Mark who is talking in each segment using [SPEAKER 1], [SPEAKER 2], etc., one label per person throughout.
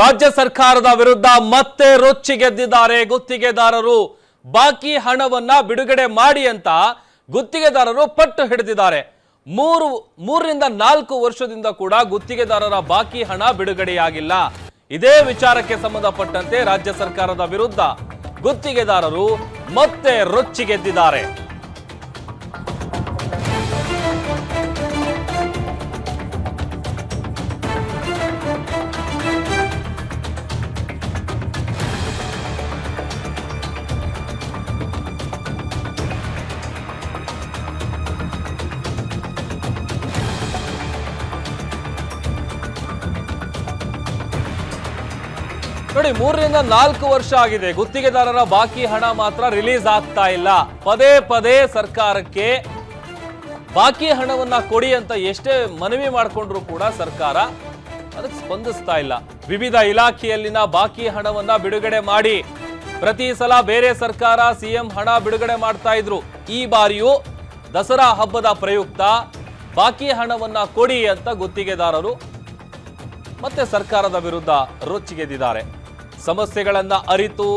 [SPEAKER 1] ರಾಜ್ಯ ಸರ್ಕಾರದ ವಿರುದ್ಧ ಮತ್ತೆ ರೊಚ್ಚಿಗೆದ್ದಿದ್ದಾರೆ ಗುತ್ತಿಗೆದಾರರು. ಬಾಕಿ ಹಣವನ್ನ ಬಿಡುಗಡೆ ಮಾಡಿ ಅಂತ ಗುತ್ತಿಗೆದಾರರು ಪಟ್ಟು ಹಿಡಿದಿದ್ದಾರೆ. ಮೂರು, ಮೂರರಿಂದ ನಾಲ್ಕು ವರ್ಷದಿಂದ ಕೂಡ ಗುತ್ತಿಗೆದಾರರ ಬಾಕಿ ಹಣ ಬಿಡುಗಡೆಯಾಗಿಲ್ಲ. ಇದೇ ವಿಚಾರಕ್ಕೆ ಸಂಬಂಧಪಟ್ಟಂತೆ ರಾಜ್ಯ ಸರ್ಕಾರದ ವಿರುದ್ಧ ಗುತ್ತಿಗೆದಾರರು ಮತ್ತೆ ರೊಚ್ಚಿಗೆದ್ದಿದ್ದಾರೆ ನೋಡಿ, ಮೂರರಿಂದ ನಾಲ್ಕು ವರ್ಷ ಆಗಿದೆ. ಗುತ್ತಿಗೆದಾರರ ಬಾಕಿ ಹಣ ಮಾತ್ರ ರಿಲೀಸ್ ಆಗ್ತಾ ಇಲ್ಲ. ಪದೇ ಪದೇ ಸರ್ಕಾರಕ್ಕೆ ಬಾಕಿ ಹಣವನ್ನ ಕೊಡಿ ಅಂತ ಎಷ್ಟೇ ಮನವಿ ಮಾಡಿಕೊಂಡ್ರು ಕೂಡ ಸರ್ಕಾರ ಅದಕ್ಕೆ ಸ್ಪಂದಿಸ್ತಾ ಇಲ್ಲ. ವಿವಿಧ ಇಲಾಖೆಯಲ್ಲಿನ ಬಾಕಿ ಹಣವನ್ನ ಬಿಡುಗಡೆ ಮಾಡಿ. ಪ್ರತಿ ಸಲ ಬೇರೆ ಸರ್ಕಾರ ಸಿಎಂ ಹಣ ಬಿಡುಗಡೆ ಮಾಡ್ತಾ ಇದ್ರು. ಈ ಬಾರಿಯೂ ದಸರಾ ಹಬ್ಬದ ಪ್ರಯುಕ್ತ ಬಾಕಿ ಹಣವನ್ನ ಕೊಡಿ ಅಂತ ಗುತ್ತಿಗೆದಾರರು ಮತ್ತೆ ಸರ್ಕಾರದ ವಿರುದ್ಧ ರೊಚ್ಚಿಗೆದ್ದಿದ್ದಾರೆ. ಸಮಸ್ಯೆಗಳನ್ನ ಅರಿತು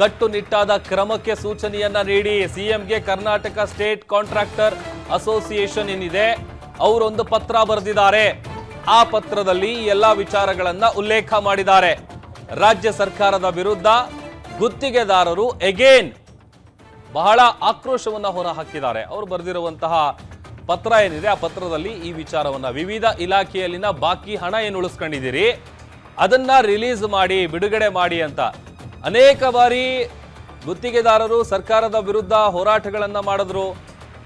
[SPEAKER 1] ಕಟ್ಟುನಿಟ್ಟಾದ ಕ್ರಮಕ್ಕೆ ಸೂಚನೆಯನ್ನ ನೀಡಿ ಸಿಎಂಗೆ ಕರ್ನಾಟಕ ಸ್ಟೇಟ್ ಕಾಂಟ್ರಾಕ್ಟರ್ ಅಸೋಸಿಯೇಷನ್ ಏನಿದೆ, ಅವರೊಂದು ಪತ್ರ ಬರೆದಿದ್ದಾರೆ. ಆ ಪತ್ರದಲ್ಲಿ ಎಲ್ಲ ವಿಚಾರಗಳನ್ನ ಉಲ್ಲೇಖ ಮಾಡಿದ್ದಾರೆ. ರಾಜ್ಯ ಸರ್ಕಾರದ ವಿರುದ್ಧ ಗುತ್ತಿಗೆದಾರರು ಎಗೇನ್ ಬಹಳ ಆಕ್ರೋಶವನ್ನ ಹೊರ ಹಾಕಿದ್ದಾರೆ ಅವರು ಬರೆದಿರುವಂತಹ ಪತ್ರ ಏನಿದೆ, ಆ ಪತ್ರದಲ್ಲಿ ಈ ವಿಚಾರವನ್ನ ವಿವಿಧ ಇಲಾಖೆಯಲ್ಲಿನ ಬಾಕಿ ಹಣ ಏನು ಉಳಿಸ್ಕೊಂಡಿದ್ದೀರಿ? ಅದನ್ನ ರಿಲೀಸ್ ಮಾಡಿ, ಬಿಡುಗಡೆ ಮಾಡಿ ಅಂತ. ಅನೇಕ ಬಾರಿ ಗುತ್ತಿಗೆದಾರರು ಸರ್ಕಾರದ ವಿರುದ್ಧ ಹೋರಾಟಗಳನ್ನ ಮಾಡಿದ್ರು.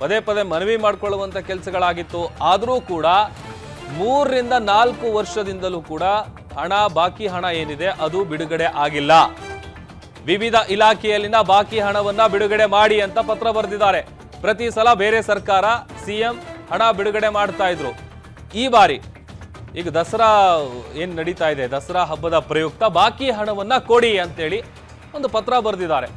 [SPEAKER 1] ಪದೇ ಪದೇ ಮನವಿ ಮಾಡಿಕೊಳ್ಳುವಂತ ಕೆಲಸಗಳಾಗಿತ್ತು. ಆದರೂ ಕೂಡ ಮೂರರಿಂದ ನಾಲ್ಕು ವರ್ಷದಿಂದಲೂ ಕೂಡ ಹಣ, ಬಾಕಿ ಹಣ ಏನಿದೆ ಅದು ಬಿಡುಗಡೆ ಆಗಿಲ್ಲ. ವಿವಿಧ ಇಲಾಖೆಯಲ್ಲಿನ ಬಾಕಿ ಹಣವನ್ನ ಬಿಡುಗಡೆ ಮಾಡಿ ಅಂತ ಪತ್ರ ಬರೆದಿದ್ದಾರೆ. ಪ್ರತಿ ಸಲ ಬೇರೆ ಸರ್ಕಾರ, ಸಿಎಂ ಹಣ ಬಿಡುಗಡೆ ಮಾಡ್ತಾ ಇದ್ರು. ಈ ಬಾರಿ ಈಗ ದಸರಾ ಏನ್ ನಡೀತಾ ಇದೆ? ದಸರಾ ಹಬ್ಬದ ಪ್ರಯುಕ್ತ ಬಾಕಿ ಹಣವನ್ನ ಕೊಡಿ ಅಂತೇಳಿ ಒಂದು ಪತ್ರ ಬರೆದಿದ್ದಾರೆ.